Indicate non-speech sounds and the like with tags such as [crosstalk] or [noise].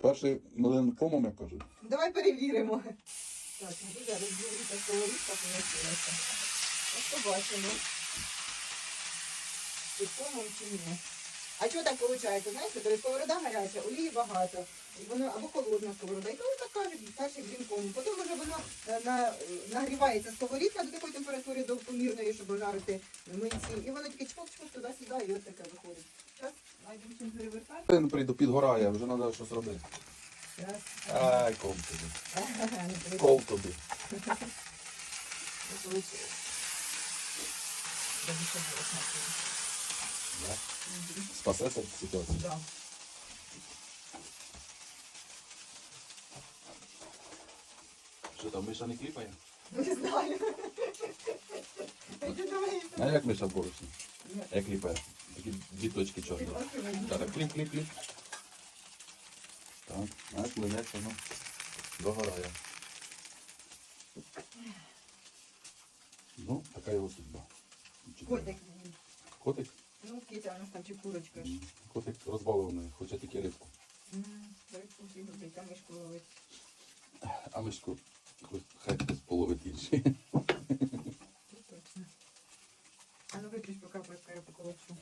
Перший милин комом, як кажуть. Давай перевіримо. Так, ну зараз розберіться сковорідка помістилася. Ось побачимо. Під комом чи ні. А чого так виходить? Знаєте, коли сковорода гаряча, олії багато, і воно або холодна сковорода. І коли так кажуть, перший блінком. Потім вже воно е, на, нагрівається сковорідка до такої температури до помірної, щоб жарити млинці. І воно тільки чпок-чпок туди-сюди, і от таке виходить. Чим перевертати. Прийду, підгорає, вже треба щось робити. Ай, кол тобі. Кол тобі. Да. Спасеться ситуація. Да. Що там, Миша не кліпає? Не знаю. А як Миша в? Як кліпає? такі дві точки чорні. Так, так, кліп, кліп. Так, так, пливеться воно догорає. Ну, така його судьба. Котик. Котик? Ну, кітя, вона ну там чи курочка ж. Котик розбавлений, хоче тільки рибку. Там мишку ловить. А мишку хай хтось половить інший. [laughs] А ну виключ поки я поколочу.